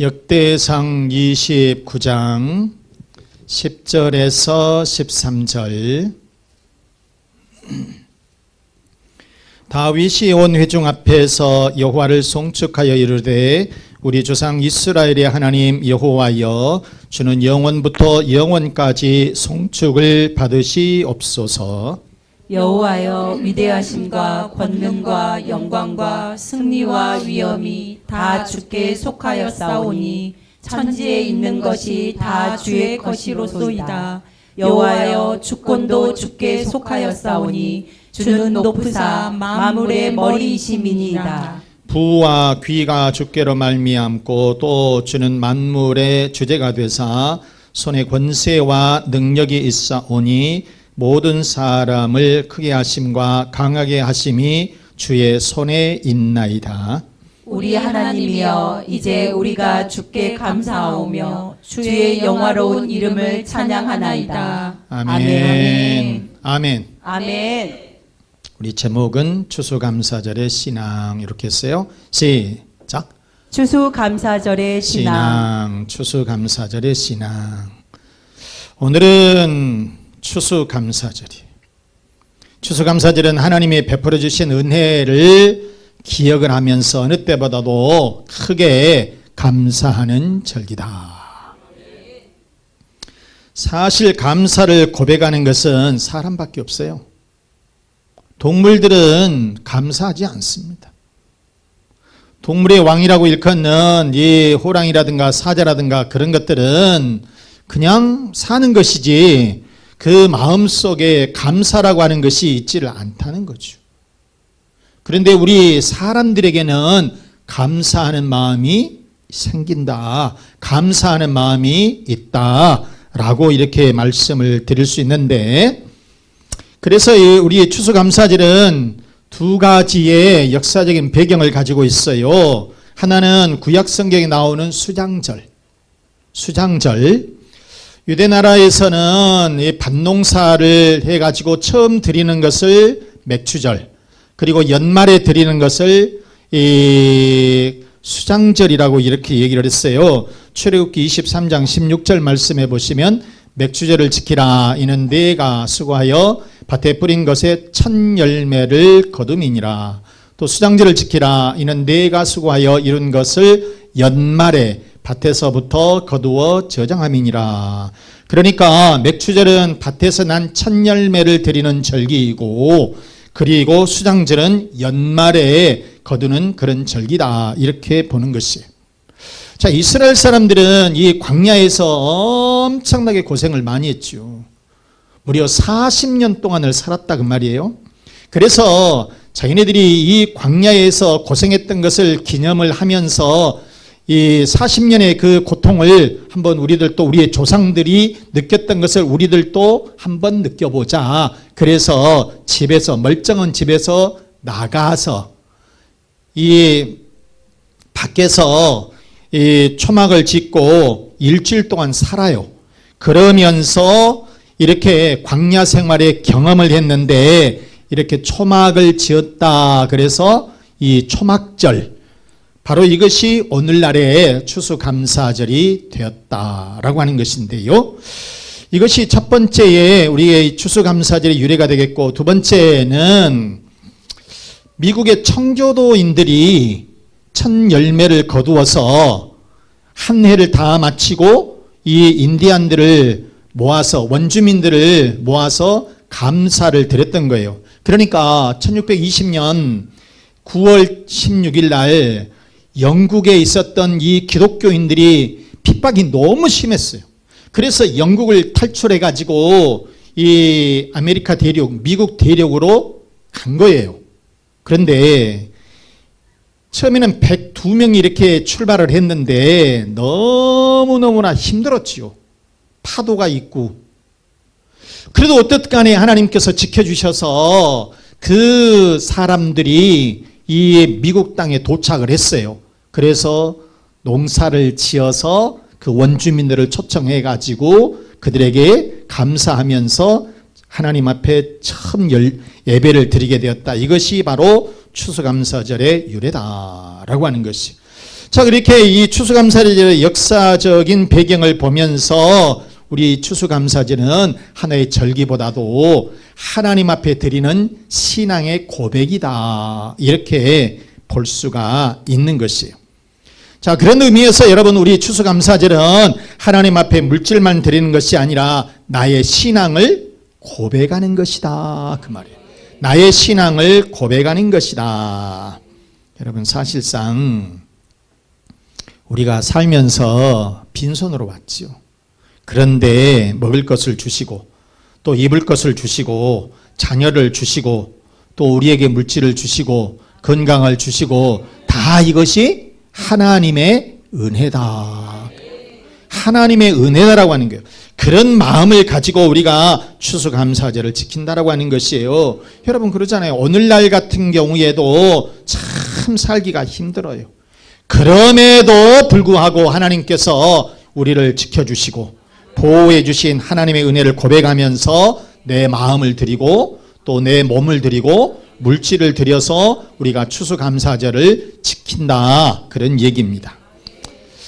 역대상 29장 10절에서 13절. 다윗이 온 회중 앞에서 여호와를 송축하여 이르되 우리 조상 이스라엘의 하나님 여호와여 주는 영원부터 영원까지 송축을 받으시옵소서. 여호와여 위대하심과 권능과 영광과 승리와 위엄이 다 주께 속하여 싸우니 천지에 있는 것이 다 주의 것이로소이다. 여호와여 주권도 주께 속하여 싸우니 주는 높으사 만물의 머리이심이니이다. 부와 귀가 주께로 말미암고 또 주는 만물의 주제가 되사 손에 권세와 능력이 있사오니 모든 사람을 크게 하심과 강하게 하심이 주의 손에 있나이다. 우리 하나님이여 이제 우리가 주께 감사하오며 주의 영화로운 이름을 찬양하나이다. 아멘. 아멘. 아멘. 우리 제목은 추수감사절의 신앙 이렇게 했어요. 시작. 추수감사절의 신앙. 신앙, 추수감사절의 신앙. 오늘은 추수감사절이에요. 추수감사절은 하나님이 베풀어 주신 은혜를 기억을 하면서 어느 때보다도 크게 감사하는 절기다. 사실 감사를 고백하는 것은 사람밖에 없어요. 동물들은 감사하지 않습니다. 동물의 왕이라고 일컫는 이 호랑이라든가 사자라든가 그런 것들은 그냥 사는 것이지 그 마음 속에 감사라고 하는 것이 있지를 않다는 거죠. 그런데 우리 사람들에게는 감사하는 마음이 생긴다. 감사하는 마음이 있다. 라고 이렇게 말씀을 드릴 수 있는데, 그래서 이 우리 추수감사절은 두 가지의 역사적인 배경을 가지고 있어요. 하나는 구약 성경에 나오는 수장절. 수장절. 유대 나라에서는 이 밭농사를 해 가지고 처음 드리는 것을 맥추절. 그리고 연말에 드리는 것을 이 수장절이라고 이렇게 얘기를 했어요. 출애굽기 23장 16절 말씀해 보시면 맥주절을 지키라 이는 내가 수고하여 밭에 뿌린 것에 첫 열매를 거둠이니라. 또 수장절을 지키라 이는 내가 수고하여 이룬 것을 연말에 밭에서부터 거두어 저장함이니라. 그러니까 맥주절은 밭에서 난 첫 열매를 드리는 절기이고 그리고 수장절은 연말에 거두는 그런 절기다. 이렇게 보는 것이에요. 자, 이스라엘 사람들은 이 광야에서 엄청나게 고생을 많이 했죠. 무려 40년 동안을 살았다 그 말이에요. 그래서 자기네들이 이 광야에서 고생했던 것을 기념을 하면서 이 40년의 그 고통을 한번 우리들도 우리의 조상들이 느꼈던 것을 우리들도 한번 느껴보자. 그래서 집에서 멀쩡한 집에서 나가서 이 밖에서 이 초막을 짓고 일주일 동안 살아요. 그러면서 이렇게 광야 생활의 경험을 했는데 이렇게 초막을 지었다. 그래서 이 초막절 바로 이것이 오늘날의 추수감사절이 되었다라고 하는 것인데요. 이것이 첫 번째에 우리의 추수감사절의 유래가 되겠고 두 번째는 미국의 청교도인들이 첫 열매를 거두어서 한 해를 다 마치고 이 인디안들을 모아서 원주민들을 모아서 감사를 드렸던 거예요. 그러니까 1620년 9월 16일 날 영국에 있었던 이 기독교인들이 핍박이 너무 심했어요. 그래서 영국을 탈출해 가지고 이 아메리카 대륙, 미국 대륙으로 간 거예요. 그런데 처음에는 102명이 이렇게 출발을 했는데 너무너무나 힘들었지요. 파도가 있고. 그래도 어떻든 간에 하나님께서 지켜주셔서 그 사람들이 이 미국 땅에 도착을 했어요. 그래서 농사를 지어서 그 원주민들을 초청해 가지고 그들에게 감사하면서 하나님 앞에 처음 열, 예배를 드리게 되었다. 이것이 바로 추수감사절의 유래다. 것이다라고 하는 것이. 자, 그렇게 이 추수감사절의 역사적인 배경을 보면서 우리 추수감사절은 하나의 절기보다도 하나님 앞에 드리는 신앙의 고백이다. 이렇게 볼 수가 있는 것이에요. 자, 그런 의미에서 여러분 우리 추수감사절은 하나님 앞에 물질만 드리는 것이 아니라 나의 신앙을 고백하는 것이다. 그 말이에요. 나의 신앙을 고백하는 것이다. 여러분 사실상 우리가 살면서 빈손으로 왔지요. 그런데 먹을 것을 주시고 또 입을 것을 주시고 자녀를 주시고 또 우리에게 물질을 주시고 건강을 주시고 다 이것이 하나님의 은혜다. 하나님의 은혜다라고 하는 거예요. 그런 마음을 가지고 우리가 추수감사절을 지킨다라고 하는 것이에요. 여러분 그러잖아요. 오늘날 같은 경우에도 참 살기가 힘들어요. 그럼에도 불구하고 하나님께서 우리를 지켜주시고 보호해 주신 하나님의 은혜를 고백하면서 내 마음을 드리고 또 내 몸을 드리고 물질을 들여서 우리가 추수감사절을 지킨다 그런 얘기입니다.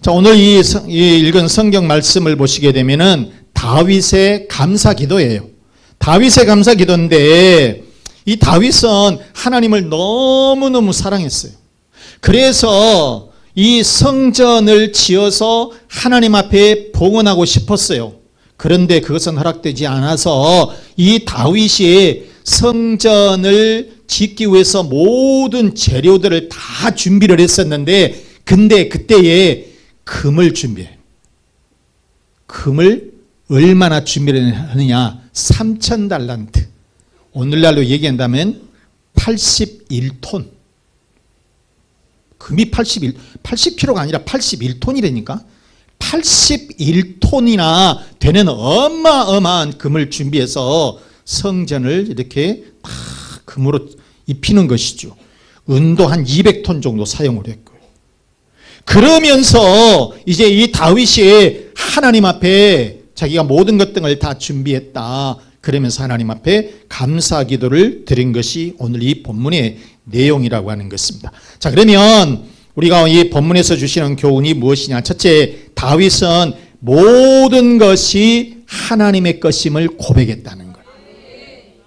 자 오늘 이, 성- 이 읽은 성경 말씀을 보시게 되면은 다윗의 감사 기도예요. 다윗의 감사 기도인데 이 다윗은 하나님을 너무 너무 사랑했어요. 그래서 이 성전을 지어서 하나님 앞에 봉헌하고 싶었어요. 그런데 그것은 허락되지 않아서 이 다윗이 성전을 짓기 위해서 모든 재료들을 다 준비를 했었는데 근데 그때에 금을 준비해. 금을 얼마나 준비를 하느냐? 3천 달란트. 오늘날로 얘기한다면 81톤. 금이 81, 80kg가 아니라 81톤이라니까. 81톤이나 되는 어마어마한 금을 준비해서 성전을 이렇게 다 금으로 입히는 것이죠. 은도 한 200톤 정도 사용을 했고요. 그러면서 이제 이 다윗이 하나님 앞에 자기가 모든 것들을 다 준비했다. 그러면서 하나님 앞에 감사 기도를 드린 것이 오늘 이 본문의 내용이라고 하는 것입니다. 자, 그러면 우리가 이 본문에서 주시는 교훈이 무엇이냐? 첫째, 다윗은 모든 것이 하나님의 것임을 고백했다는 것.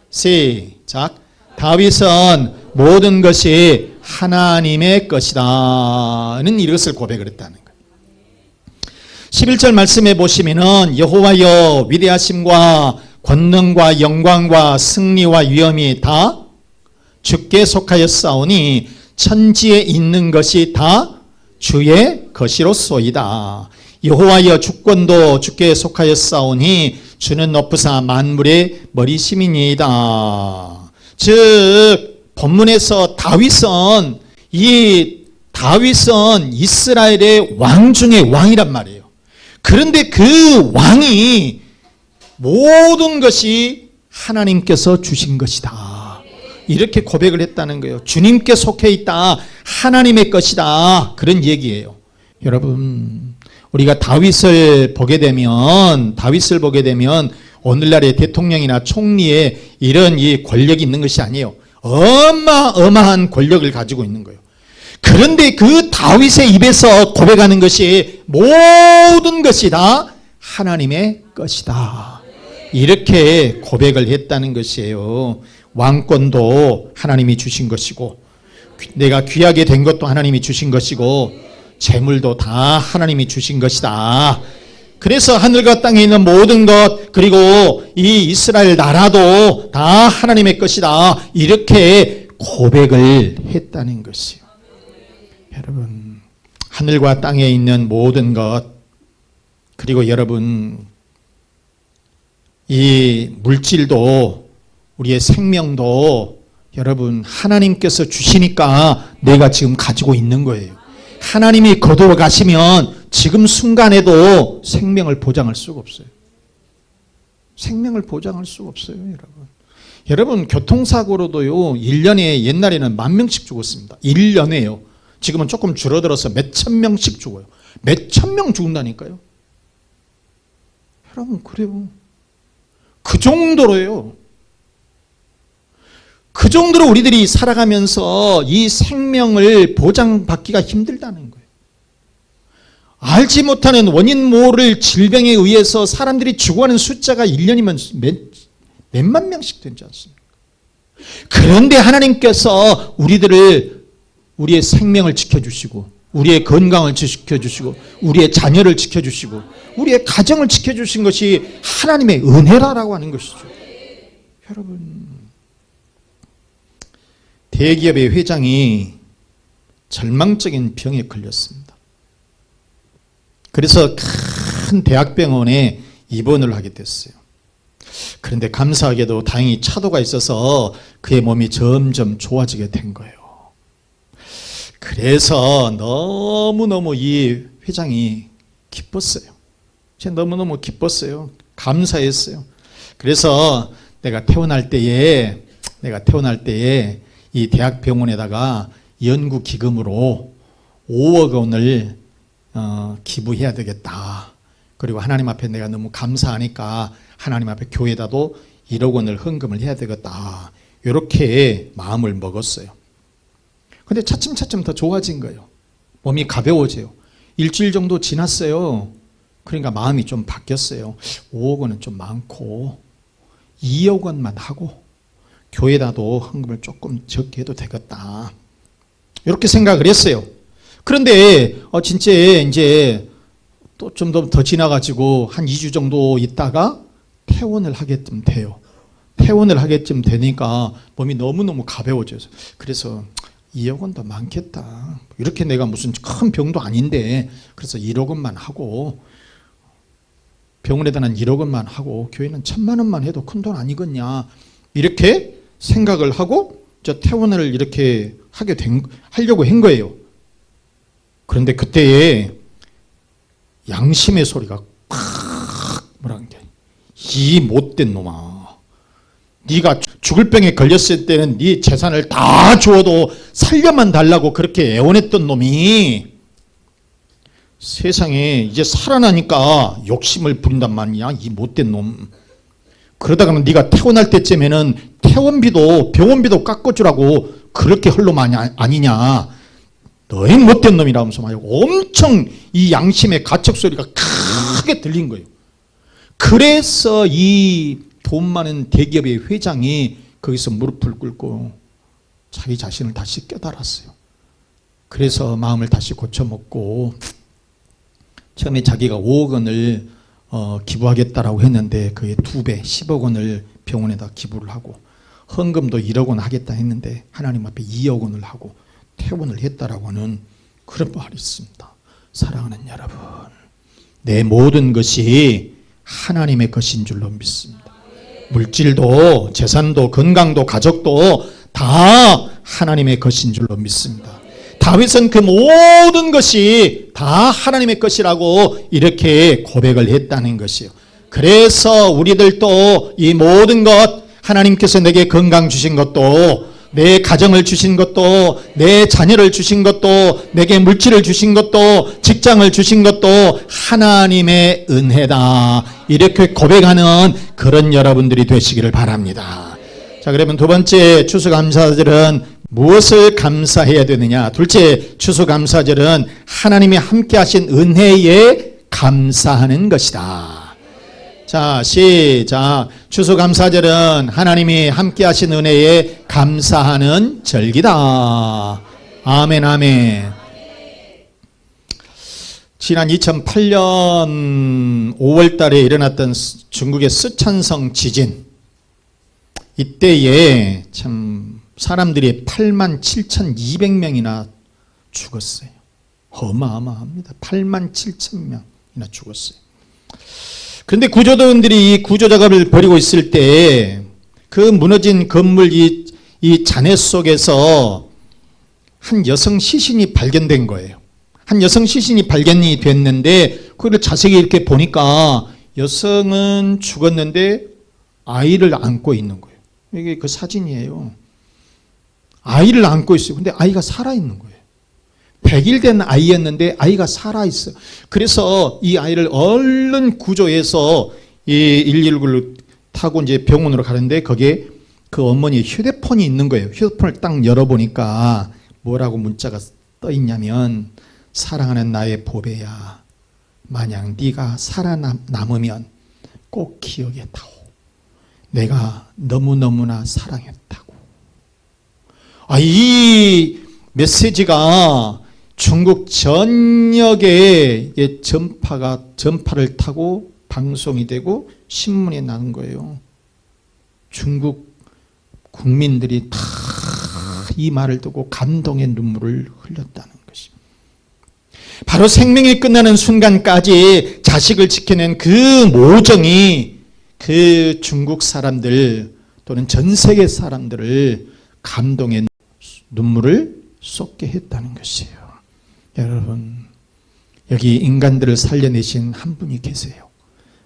시작. 다윗은 모든 것이 하나님의 것이다는 이것을 고백을 했다는 것. 11절 말씀에 보시면은 여호와여 위대하심과 권능과 영광과 승리와 위엄이 다 주께 속하였사오니 천지에 있는 것이 다 주의 것이로소이다. 여호와여 주권도 주께 속하였사오니 주는 높으사 만물의 머리심이니이다. 즉 본문에서 다윗은 이 다윗은 이스라엘의 왕 중의 왕이란 말이에요. 그런데 그 왕이 모든 것이 하나님께서 주신 것이다. 이렇게 고백을 했다는 거예요. 주님께 속해 있다. 하나님의 것이다. 그런 얘기예요. 여러분, 우리가 다윗을 보게 되면, 다윗을 보게 되면, 오늘날의 대통령이나 총리의 이런 이 권력이 있는 것이 아니에요. 어마어마한 권력을 가지고 있는 거예요. 그런데 그 다윗의 입에서 고백하는 것이 모든 것이 다 하나님의 것이다. 이렇게 고백을 했다는 것이에요. 왕권도 하나님이 주신 것이고, 귀- 내가 귀하게 된 것도 하나님이 주신 것이고, 재물도 다 하나님이 주신 것이다. 그래서 하늘과 땅에 있는 모든 것, 그리고 이 이스라엘 나라도 다 하나님의 것이다. 이렇게 고백을 했다는 것이요. 여러분, 하늘과 땅에 있는 모든 것, 그리고 여러분, 이 물질도 우리의 생명도 여러분 하나님께서 주시니까 내가 지금 가지고 있는 거예요. 하나님이 거두어 가시면 지금 순간에도 생명을 보장할 수가 없어요. 생명을 보장할 수가 없어요, 여러분. 여러분 교통사고로도요. 1년에 옛날에는 만 명씩 죽었습니다. 1년에요. 지금은 조금 줄어들어서 몇 천 명씩 죽어요. 몇 천 명 죽는다니까요. 여러분 그래요. 그 정도로요. 그 정도로 우리들이 살아가면서 이 생명을 보장받기가 힘들다는 거예요. 알지 못하는 원인 모를 질병에 의해서 사람들이 죽어가는 숫자가 1년이면 몇, 몇만 명씩 되지 않습니까? 그런데 하나님께서 우리들을 우리의 생명을 지켜주시고 우리의 건강을 지켜주시고 우리의 자녀를 지켜주시고 우리의 가정을 지켜주신 것이 하나님의 은혜라라고 하는 것이죠. 여러분 대기업의 회장이 절망적인 병에 걸렸습니다. 그래서 큰 대학병원에 입원을 하게 됐어요. 그런데 감사하게도 다행히 차도가 있어서 그의 몸이 점점 좋아지게 된 거예요. 그래서 너무너무 이 회장이 기뻤어요. 제가 너무너무 기뻤어요. 감사했어요. 그래서 내가 태어날 때에 내가 태어날 때에 이 대학병원에다가 연구 기금으로 5억 원을 어, 기부해야 되겠다. 그리고 하나님 앞에 내가 너무 감사하니까 하나님 앞에 교회에다도 1억 원을 헌금을 해야 되겠다. 이렇게 마음을 먹었어요. 근데 차츰차츰 더 좋아진 거예요. 몸이 가벼워져요. 일주일 정도 지났어요. 그러니까 마음이 좀 바뀌었어요. 5억 원은 좀 많고 2억 원만 하고 교회다도 헌금을 조금 적게 해도 되겠다. 이렇게 생각을 했어요. 그런데 어 진짜 이제 또 좀 더 더 지나가지고 한 2주 정도 있다가 퇴원을 하게끔 돼요. 퇴원을 하게끔 되니까 몸이 너무너무 가벼워져서 그래서 2억 원도 많겠다. 이렇게 내가 무슨 큰 병도 아닌데 그래서 1억 원만 하고 병원에다 는 1억 원만 하고 교회는 천만 원만 해도 큰 돈 아니겠냐 이렇게 생각을 하고 저 퇴원을 이렇게 하게 된 하려고 한 거예요. 그런데 그때에 양심의 소리가 팍 뭐라는 게이 못된 놈아. 네가 죽을 병에 걸렸을 때는 네 재산을 다 주어도 살려만 달라고 그렇게 애원했던 놈이 세상에 이제 살아나니까 욕심을 부린단 말이야 이 못된 놈 그러다가는 네가 퇴원할 때쯤에는 퇴원비도 병원비도 깎아주라고 그렇게 헐놈 아니, 아니냐 너희 못된 놈이라 하면서 막 엄청 이 양심의 가책 소리가 크게 들린 거예요 그래서 이 돈 많은 대기업의 회장이 거기서 무릎을 꿇고 자기 자신을 다시 깨달았어요. 그래서 마음을 다시 고쳐먹고 처음에 자기가 5억 원을 어, 기부하겠다라고 했는데 그의 두 배, 10억 원을 병원에다 기부를 하고 헌금도 1억 원 하겠다 했는데 하나님 앞에 2억 원을 하고 퇴원을 했다라고 하는 그런 말이 있습니다. 사랑하는 여러분, 내 모든 것이 하나님의 것인 줄로 믿습니다. 물질도 재산도 건강도 가족도 다 하나님의 것인 줄로 믿습니다. 다윗은 그 모든 것이 다 하나님의 것이라고 이렇게 고백을 했다는 것이요. 그래서 우리들도 이 모든 것 하나님께서 내게 건강 주신 것도 내 가정을 주신 것도 내 자녀를 주신 것도 내게 물질을 주신 것도 직장을 주신 것도 하나님의 은혜다. 이렇게 고백하는 그런 여러분들이 되시기를 바랍니다. 자, 그러면 두 번째 추수감사절은 무엇을 감사해야 되느냐? 둘째 추수감사절은 하나님이 함께 하신 은혜에 감사하는 것이다. 자, 시작. 추수감사절은 하나님이 함께 하신 은혜에 감사하는 절기다. 아멘, 아멘. 지난 2008년 5월 달에 일어났던 스- 중국의 스촨성 지진. 이때에 참 사람들이 8만 7,200명이나 죽었어요. 어마어마합니다. 8만 7천 명이나 죽었어요. 그런데 구조대원들이 이 구조 작업을 벌이고 있을 때 그 무너진 건물 이, 이 잔해 속에서 한 여성 시신이 발견된 거예요. 한 여성 시신이 발견이 됐는데 그걸 자세히 이렇게 보니까 여성은 죽었는데 아이를 안고 있는 거예요. 이게 그 사진이에요. 아이를 안고 있어요. 근데 아이가 살아 있는 거예요. 100일 된 아이였는데 아이가 살아 있어요. 그래서 이 아이를 얼른 구조해서 이 119를 타고 이제 병원으로 가는데 거기에 그 어머니 휴대폰이 있는 거예요. 휴대폰을 딱 열어보니까 뭐라고 문자가 떠 있냐면 사랑하는 나의 보배야 만약 네가 살아남으면 꼭 기억에 타오. 내가 너무너무나 사랑했다고. 아, 이 메시지가 중국 전역에 이 전파가 전파를 타고 방송이 되고 신문에 나는 거예요. 중국 국민들이 다 이 말을 듣고 감동의 눈물을 흘렸다는 것입니다. 바로 생명이 끝나는 순간까지 자식을 지켜낸 그 모정이 그 중국 사람들 또는 전 세계 사람들을 감동의 눈물을 쏟게 했다는 것이에요. 여러분, 여기 인간들을 살려내신 한 분이 계세요.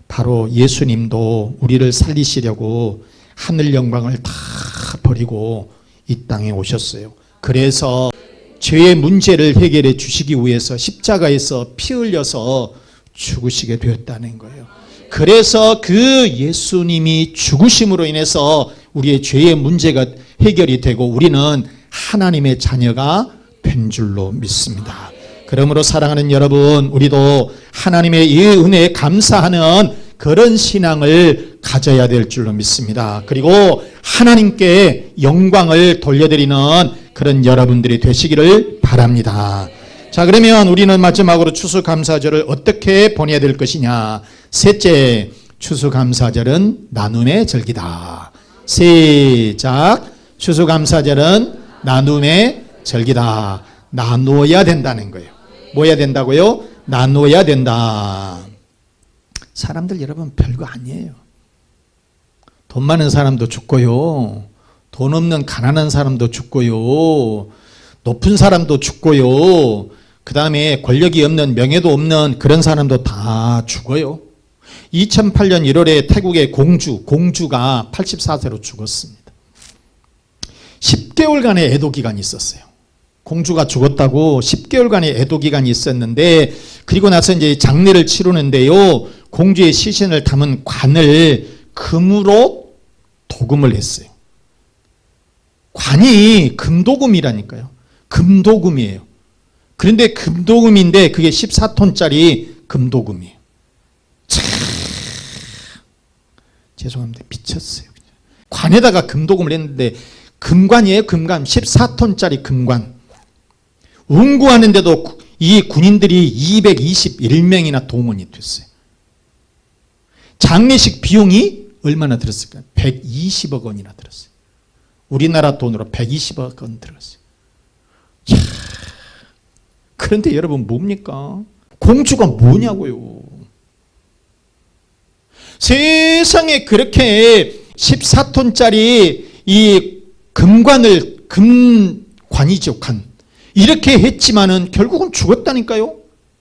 바로 예수님도 우리를 살리시려고 하늘 영광을 다 버리고 이 땅에 오셨어요. 그래서 죄의 문제를 해결해 주시기 위해서 십자가에서 피 흘려서 죽으시게 되었다는 거예요. 그래서 그 예수님이 죽으심으로 인해서 우리의 죄의 문제가 해결이 되고 우리는 하나님의 자녀가 된 줄로 믿습니다. 그러므로 사랑하는 여러분, 우리도 하나님의 이 은혜에 감사하는 그런 신앙을 가져야 될 줄로 믿습니다. 그리고 하나님께 영광을 돌려드리는 그런 여러분들이 되시기를 바랍니다. 자, 그러면 우리는 마지막으로 추수감사절을 어떻게 보내야 될 것이냐. 셋째, 추수감사절은 나눔의 절기다. 시작. 추수감사절은 나눔의 절기다. 나누어야 된다는 거예요. 뭐 해야 된다고요? 나누어야 된다. 사람들 여러분 별거 아니에요. 돈 많은 사람도 죽고요. 돈 없는 가난한 사람도 죽고요. 높은 사람도 죽고요. 그 다음에 권력이 없는 명예도 없는 그런 사람도 다 죽어요. 2008년 1월에 태국의 공주, 공주가 84세로 죽었습니다. 10개월간의 애도 기간이 있었어요. 공주가 죽었다고 10개월간의 애도 기간이 있었는데 그리고 나서 이제 장례를 치르는데요. 공주의 시신을 담은 관을 금으로 도금을 했어요. 관이 금도금이라니까요. 금도금이에요. 그런데 금도금인데 그게 14톤짜리 금도금이에요. 참 죄송합니다. 미쳤어요. 관에다가 금도금을 했는데 금관이에요. 금관. 14톤짜리 금관. 운구하는데도 이 군인들이 221명이나 동원이 됐어요. 장례식 비용이 얼마나 들었을까요? 120억 원이나 들었어요. 우리나라 돈으로 120억 원 들었어요. 자, 그런데 여러분 뭡니까? 공주가 뭐냐고요? 세상에 그렇게 14톤짜리 이 금관을 금관이죠 관 이렇게 했지만은 결국은 죽었다니까요.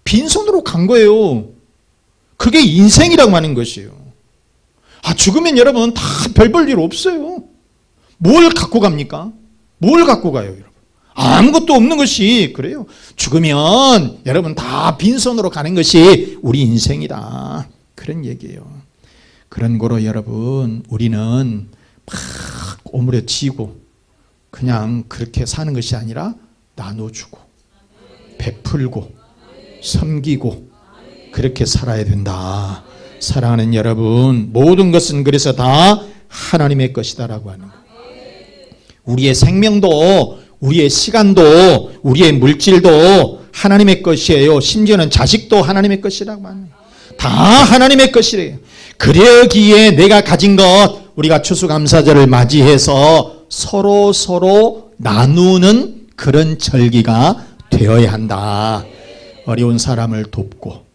빈손으로 간 거예요. 그게 인생이라고 하는 것이에요. 아 죽으면 여러분 다 별 볼 일 없어요. 뭘 갖고 갑니까? 뭘 갖고 가요, 여러분? 아무것도 없는 것이 그래요. 죽으면 여러분 다 빈손으로 가는 것이 우리 인생이다. 그런 얘기예요. 그런 거로 여러분 우리는 막 오므려지고 그냥 그렇게 사는 것이 아니라 나눠주고 베풀고 섬기고 그렇게 살아야 된다. 사랑하는 여러분 모든 것은 그래서 다 하나님의 것이다라고 하는 거. 우리의 생명도 우리의 시간도 우리의 물질도 하나님의 것이에요. 심지어는 자식도 하나님의 것이라고 하는 거예요. 다 하나님의 것이래요. 그러기에 내가 가진 것 우리가 추수감사절을 맞이해서 서로 서로 나누는 그런 절기가 되어야 한다. 어려운 사람을 돕고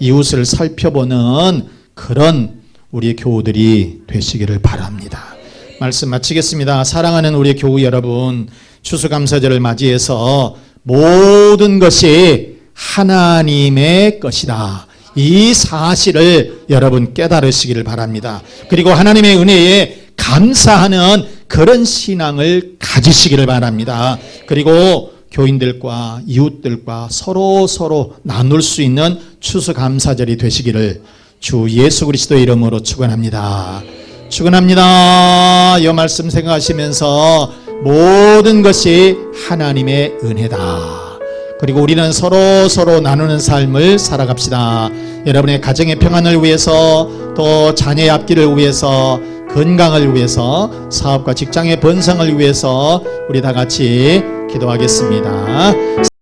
이웃을 살펴보는 그런 우리 교우들이 되시기를 바랍니다. 말씀 마치겠습니다. 사랑하는 우리 교우 여러분, 추수감사절을 맞이해서 모든 것이 하나님의 것이다. 이 사실을 여러분 깨달으시기를 바랍니다. 그리고 하나님의 은혜에 감사하는 그런 신앙을 가지시기를 바랍니다. 그리고 교인들과 이웃들과 서로 서로 나눌 수 있는 추수감사절이 되시기를 주 예수 그리스도의 이름으로 축원합니다. 축원합니다. 이 말씀 생각하시면서 모든 것이 하나님의 은혜다. 그리고 우리는 서로 서로 나누는 삶을 살아갑시다. 여러분의 가정의 평안을 위해서 또 자녀의 앞길을 위해서 건강을 위해서 사업과 직장의 번성을 위해서 우리 다 같이 기도하겠습니다.